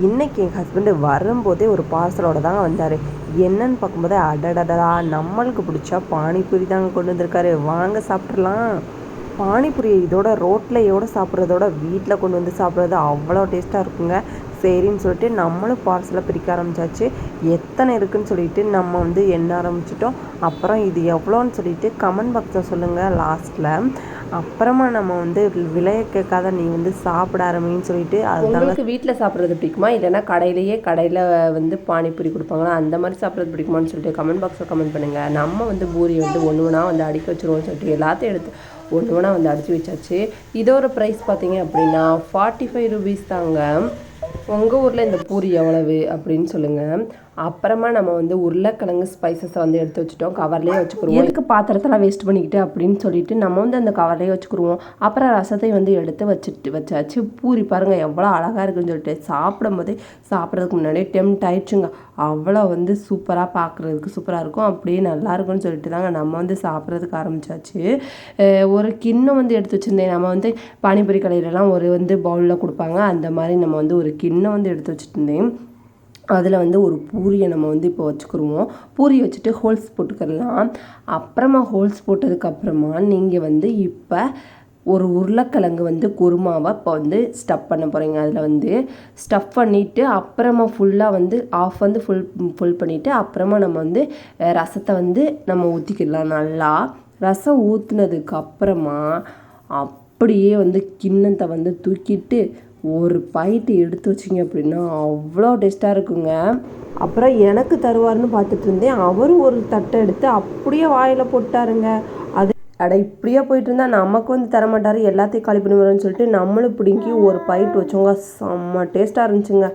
இன்றைக்கி என் ஹஸ்பண்டு வரும்போதே ஒரு பார்சலோட தாங்க வந்தார். என்னன்னு பார்க்கும்போது அடடடா நம்மளுக்கு பிடிச்சா பானிபூரி தாங்க கொண்டு வந்திருக்காரு. வாங்க சாப்பிட்றலாம் பானிபூரி இதோட ரோட்லையோட சாப்பிட்றதோட வீட்டில் கொண்டு வந்து சாப்பிட்றது அவ்வளோ டேஸ்ட்டாக இருக்குங்க. சரின்னு சொல்லிட்டு நம்மளும் பார்சலை பிரிக்க ஆரம்பிச்சாச்சு. எத்தனை இருக்குன்னு சொல்லிட்டு நம்ம வந்து எண்ண ஆரம்பிச்சிட்டோம். அப்புறம் இது எவ்வளோன்னு சொல்லிட்டு கமெண்ட் பாக்ஸில் சொல்லுங்கள் லாஸ்ட்டில் அப்புறமா நம்ம வந்து விலையை கேட்காத நீ வந்து சாப்பிட ஆரம்பின்னு சொல்லிட்டு அதுதாங்க உங்களுக்கு வீட்டில் சாப்பிட்றது பிடிக்குமா? இல்லைன்னா கடையிலேயே கடையில் வந்து பானிபூரி கொடுப்பாங்களா? அந்த மாதிரி சாப்பிட்றது பிடிக்குமான்னு சொல்லிட்டு கமெண்ட் பாக்ஸில் கமெண்ட் பண்ணுங்கள் நம்ம வந்து பூரி வந்து ஒன்று ஒன்றா வந்து அடிக்க வச்சுருவோம்னு சொல்லிட்டு எல்லாத்தையும் எடுத்து ஒன்று ஒன்றா வந்து அடித்து வச்சாச்சு. இதோட ப்ரைஸ் பார்த்தீங்க அப்படின்னா ஃபார்ட்டி ஃபைவ் ருபீஸ் தாங்க. உங்கள் ஊரில் இந்த பூரி எவ்வளவு அப்படின்னு சொல்லுங்கள் அப்புறமா நம்ம வந்து உருளைக்கிழங்கு ஸ்பைசஸை வந்து எடுத்து வச்சுட்டோம். கவர்லேயே வச்சுக்கிறோம் எதுக்கு பாத்திரத்தெல்லாம் வேஸ்ட் பண்ணிக்கிட்டு அப்படின்னு சொல்லிட்டு நம்ம வந்து அந்த கவர்லேயே வச்சுக்கிருவோம். அப்புறம் ரசத்தை வந்து எடுத்து வச்சுட்டு வச்சாச்சு. பூரி பாருங்கள் எவ்வளோ அழகாக இருக்குன்னு சொல்லிட்டு சாப்பிடும் போதே சாப்பிட்றதுக்கு முன்னாடியே டெம்ட் ஆயிடுச்சுங்க. அவ்வளோ வந்து சூப்பராக பார்க்குறதுக்கு சூப்பராக இருக்கும். அப்படியே நல்லா இருக்கும்னு சொல்லிட்டு தாங்க நம்ம வந்து சாப்பிட்றதுக்கு ஆரம்பித்தாச்சு ஒரு கிண்ணம் வந்து எடுத்து வச்சுருந்தேன். நம்ம வந்து பானிபூரி கடையிலலாம் ஒரு வந்து பவுலில் கொடுப்பாங்க. அந்த மாதிரி நம்ம வந்து ஒரு கிண்ணம் வந்து எடுத்து வச்சுருந்தேன். அதில் வந்து ஒரு பூரியை நம்ம வந்து இப்போ வச்சுக்கிருவோம். பூரி வச்சுட்டு ஹோல்ஸ் போட்டுக்கிடலாம். அப்புறமா ஹோல்ஸ் போட்டதுக்கப்புறமா நீங்கள் வந்து இப்போ ஒரு உருளைக்கிழங்கு வந்து குருமாவை இப்போ வந்து ஸ்டஃப் பண்ண போகிறீங்க அதில் வந்து ஸ்டஃப் பண்ணிவிட்டு அப்புறமா ஃபுல்லாக வந்து ஆஃப் வந்து ஃபுல் ஃபுல் பண்ணிவிட்டு அப்புறமா நம்ம வந்து ரசத்தை வந்து நம்ம ஊற்றிக்கிடலாம் நல்லா. ரசம் ஊற்றுனதுக்கு அப்புறமா அப்படியே வந்து கிண்ணத்தை வந்து தூக்கிட்டு ஒரு பைட்டு எடுத்து வச்சிங்க அப்படின்னா அவ்வளோ டேஸ்ட்டாக இருக்குங்க. அப்புறம் எனக்கு தருவார்னு பார்த்துட்டு இருந்தேன். அவரும் ஒரு தட்டை எடுத்து அப்படியே வாயில் போட்டாருங்க. அது அட இப்படியே போயிட்டு இருந்தால் நமக்கு வந்து தரமாட்டார் எல்லாத்தையும் காலி பண்ணி வரும்னு சொல்லிட்டு நம்மளும் பிடிங்கி ஒரு பைட் வச்சோங்க. செம்ம டேஸ்ட்டாக இருந்துச்சுங்க.